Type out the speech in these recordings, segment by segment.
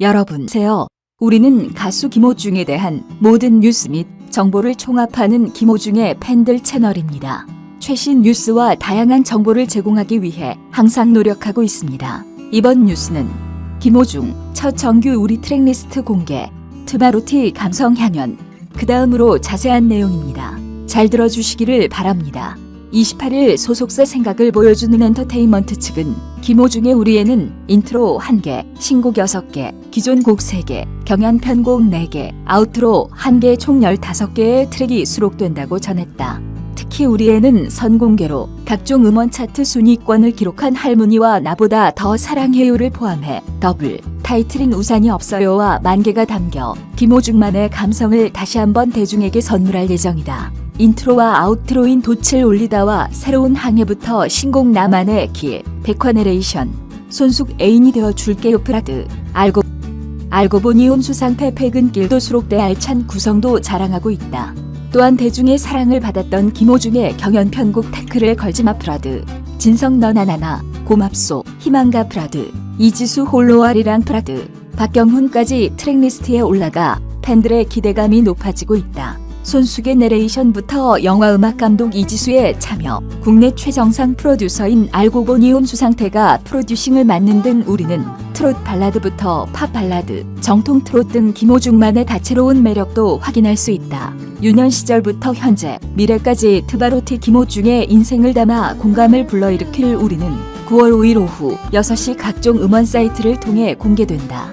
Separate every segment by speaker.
Speaker 1: 여러분, 세요. 우리는 가수 김호중에 대한 모든 뉴스 및 정보를 총합하는 김호중의 팬들 채널입니다. 최신 뉴스와 다양한 정보를 제공하기 위해 항상 노력하고 있습니다. 이번 뉴스는 김호중 첫 정규 우리 트랙리스트 공개, 트바로티 감성 향연, 그 다음으로 자세한 내용입니다. 잘 들어주시기를 바랍니다. 28일 소속사 생각을 보여주는 엔터테인먼트 측은 김호중의 우리에는 인트로 1개, 신곡 6개, 기존 곡 3개, 경연 편곡 4개, 아우트로 1개 총 15개의 트랙이 수록된다고 전했다. 특히 우리에는 선공개로 각종 음원 차트 순위권을 기록한 할머니와 나보다 더 사랑해요를 포함해 더블 타이틀인 우산이 없어요와 만개가 담겨 김호중만의 감성을 다시 한번 대중에게 선물할 예정이다. 인트로와 아우트로인 돛을 올리다와 새로운 항해부터 신곡 나만의 길, 백화네레이션, 손숙 애인이 되어 줄게 요 프라드, 알고 알고 보니 홈수상패 패근길도 수록돼 알찬 구성도 자랑하고 있다. 또한 대중의 사랑을 받았던 김호중의 경연 편곡 태클을 걸지마 프라드, 진성 너나나나, 고맙소, 희망가 프라드, 이지수 홀로아리랑 프라드, 박경훈까지 트랙리스트에 올라가 팬들의 기대감이 높아지고 있다. 손숙의 내레이션부터 영화음악 감독 이지수의 참여, 국내 최정상 프로듀서인 알고 보니 홈수상태가 프로듀싱을 맡는 등 우리는 트롯 발라드부터 팝 발라드, 정통 트롯 등 김호중만의 다채로운 매력도 확인할 수 있다. 유년 시절부터 현재, 미래까지 트바로티 김호중의 인생을 담아 공감을 불러일으킬 우리는 9월 5일 오후 6시 각종 음원 사이트를 통해 공개된다.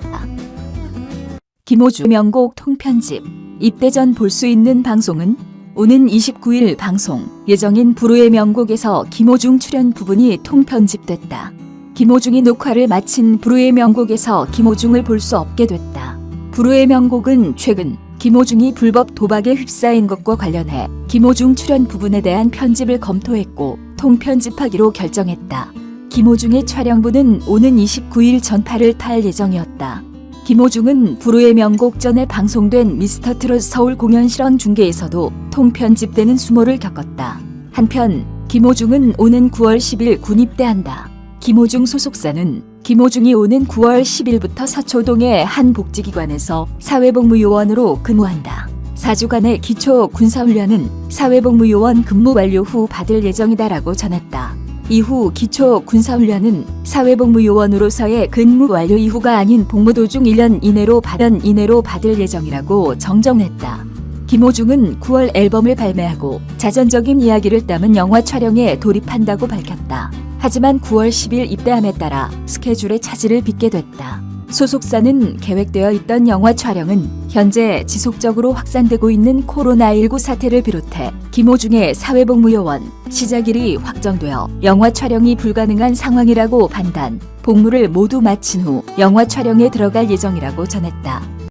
Speaker 1: 김호중 명곡 통편집 입대 전 볼 수 있는 방송은 오는 29일 방송 예정인 불후의 명곡에서 김호중 출연 부분이 통편집됐다. 김호중이 녹화를 마친 불후의 명곡에서 김호중을 볼 수 없게 됐다. 불후의 명곡은 최근 김호중이 불법 도박에 휩싸인 것과 관련해 김호중 출연 부분에 대한 편집을 검토했고 통편집하기로 결정했다. 김호중의 촬영부는 오는 29일 전파를 탈 예정이었다. 김호중은 불후의 명곡 전에 방송된 미스터 트롯 서울 공연 실황 중계에서도 통편집되는 수모를 겪었다. 한편 김호중은 오는 9월 10일 군입대한다. 김호중 소속사는 김호중이 오는 9월 10일부터 서초동의 한 복지기관에서 사회복무요원으로 근무한다. 4주간의 기초 군사훈련은 사회복무요원 근무 완료 후 받을 예정이다라고 전했다. 이후 기초 군사훈련은 사회복무요원으로서의 근무 완료 이후가 아닌 복무 도중 1년 이내로 받은 이내로 받을 예정이라고 정정했다. 김호중은 9월 앨범을 발매하고 자전적인 이야기를 담은 영화 촬영에 돌입한다고 밝혔다. 하지만 9월 10일 입대함에 따라 스케줄에 차질을 빚게 됐다. 소속사는 계획되어 있던 영화 촬영은 현재 지속적으로 확산되고 있는 코로나19 사태를 비롯해 김호중의 사회복무요원 시작일이 확정되어 영화 촬영이 불가능한 상황이라고 판단, 복무를 모두 마친 후 영화 촬영에 들어갈 예정이라고 전했다.